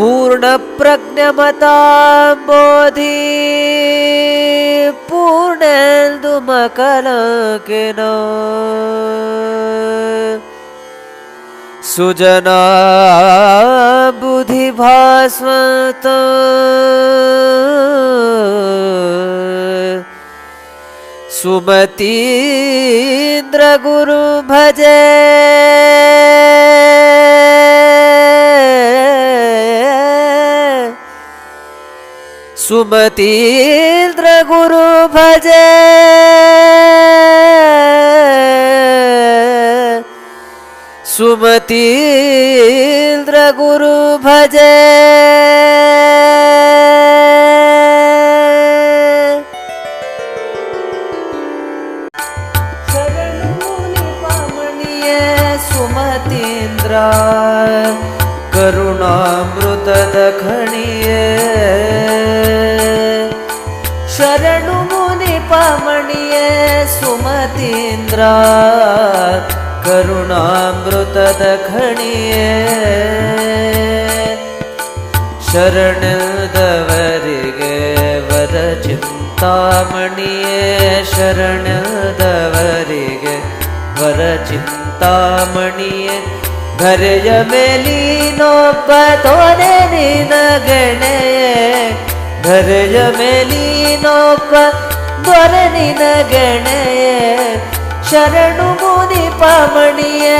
पूर्णप्रज्ञमताम्बोधि पूर्णेन्दुमकलकिन सुजना बुधिभास्वत सुमतीन्द्रगुरु भजे। सुमतीन्द्र गुरु भज। सुमतीन्द्र गुरु भज। ಕರುಣಾಮೃತದ ಖಣಿಯೇ. ಶರಣು ಮುನಿ ಪಮಣಿಯೇ ಸುಮತೀಂದ್ರ ಕರುಣಾಮೃತದ ಖಣಿಯೇ. ಶರಣದವರಿಗೆ ವರ ಚಿಂತಾಮಣಿಯೇ ಶರಣದವರಿಗೆ ವರ ಚಿಂತಾಮಣಿಯೇ. ಧರೆಯ ಮೇಲಿನೊಬ್ಬ ತೋರೆ ನಿನ ಗಣೆಯೇ ಧರೆಯ ಮೇಲಿನೊಬ್ಬ ದೊರೆ ನಿನ ಗಣೆಯೇ ಶರಣು ಮುನಿ ಪಾಮಣಿಯೇ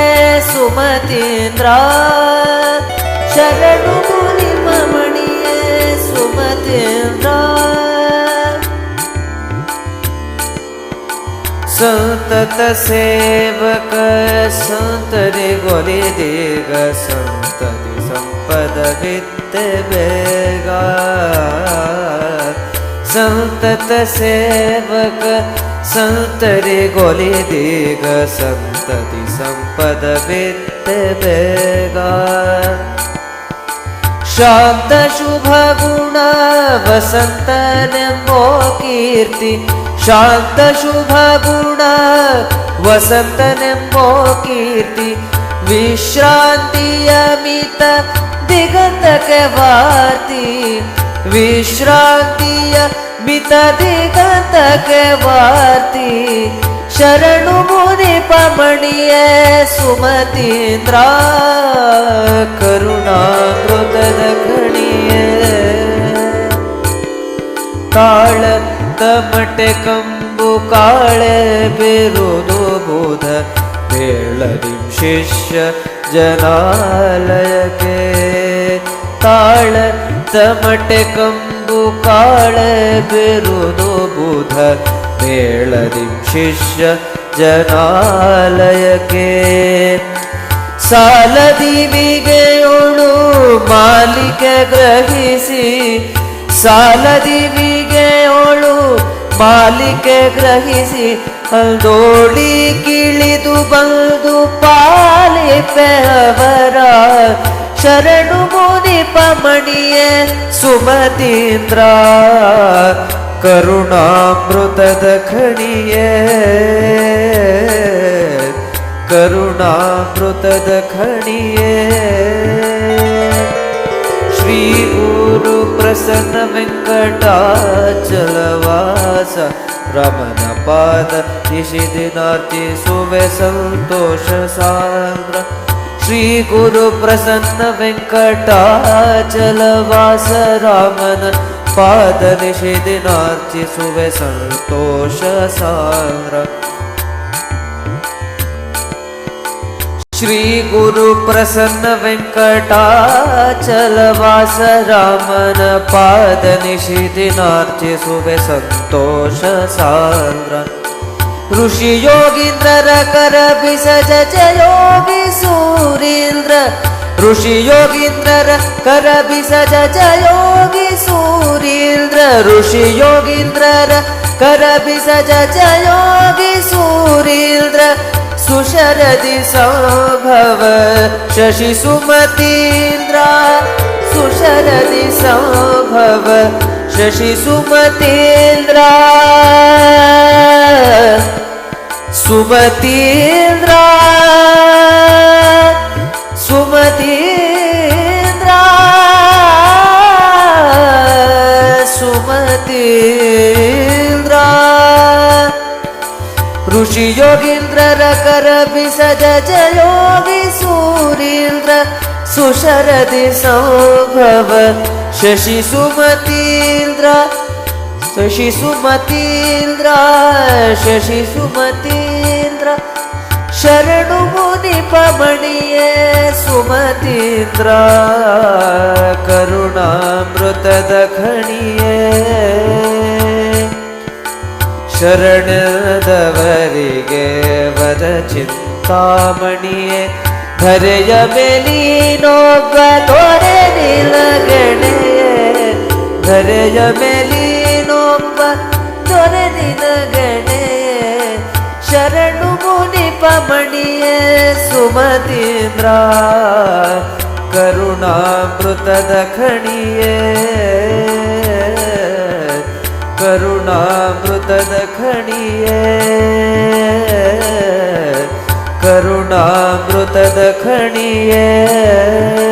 ಸುಮತೀಂದ್ರ ಶರಣು ಮುನಿ ಪಾಮಣಿಯೇ ಸುಮತೀಂದ್ರ सन्तत सेवक सन्तरे गोरि दीर्घ सन्तति सम्पद बित्त बेगा। सन्तत सेवक सन्तरे गोलि दीर्घ ग सन्तति सम्पद बित्त बेगा। शान्तशुभगुणा वसन्तने मो कीर्ति शान्तशुभगुण शुभा कीर्ति विश्रान्तियमित दिगन्तकवार्ति। विश्रान्तियमित दिगन्तकवार्ति। अितदिगतकवाती शरणुमुदि सुमतीन्द्रा करुणा ತಮಟೆ ಕಂಬು ಕಾಳೆ ಬಿರುದು ಬುಧ ಬೇಳದಿ ಶಿಷ್ಯ ಜನಾಲಯಕ್ಕೆ. ತಾಳ ತಮಟೆ ಕಂಬು ಕಾಳೆ ಬಿರುದು ಬುಧ ಬೇಳದಿ ಶಿಷ್ಯ ಜನಾಲಯಕ್ಕೆ. ಸಾಲದಿವಿಗೆಯೋಳು ಮಾಲಿಕ ಗ್ರಹಿಸಿ ಸಾಲದಿವಿಗೆಯೋಳು ಮಾಲಿಕೆ ಗ್ರಹಿಸಿ ಅಲ್ದೋಡಿ ಕಿಳಿದು ಬಂದು ಪಾಲಿಪೆ ಅವರ ಶರಣು ಮುನಿ ಪಮಣಿಯೇ ಸುಮತೀಂದ್ರ ಕರುಣಾಮೃತದ ಖಣಿಯೇ ಕರುಣಾಮೃತದ ಖಣಿಯೇ ಶ್ರೀ प्रसन्न वेङ्कटाचलवास रमणपाद निशिदिनार्ति सुवेसन्तोषसान्द्र श्रीगुरुप्रसन्न वेङ्कटाचलवास रामन पाद निशि दिनाच श्रीगुरुप्रसन्न वेङ्कटाचलवास रामनपादनिशिधिनार्चि सुोष ऋषि योगिन्द्रर करभिष सूरीन्द्र ऋषि योगिन्द्र करभि सज जयोगी सूरिन्द्र ऋषियोगिन्द्रर करभिष जयोगी सूरिन्द्र सुशरदि सम्भव शशि सुमतीन्द्रा। सुशरदि सम्भव शशि सुमतेन्द्रा। सुमतीन्द्रा। श्रीयोगीन्द्र रकर विषज योगि सुरीन्द्र सुशरदि सौभव शशि सुमतीन्द्र शि सुमतीन्द्रा शशि सुमतीन्द्र शरणुमुनिपमणि सुमतीन्द्रा करुणामृतदघणीये ಶರಣದವರಿಗೆ ವರ ಚಿಂತಾಮಣಿಯೇ, ಧರೆಯ ಮೇಲಿನೊಬ್ಬ ದೊರೆ ನಿಲಗಣೆಯೇ ಧರೆಯ ಮೇಲಿನೊಬ್ಬ ತೊರೆ ನಿಲಗಣೆಯೇ ಶರಣು ಮುನಿ ಪಮಣಿಯೇ, ಸುಮತೀಂದ್ರ, ಕರುಣಾಮೃತದ ಖಣಿಯೇ. करुणामृतदखणीये है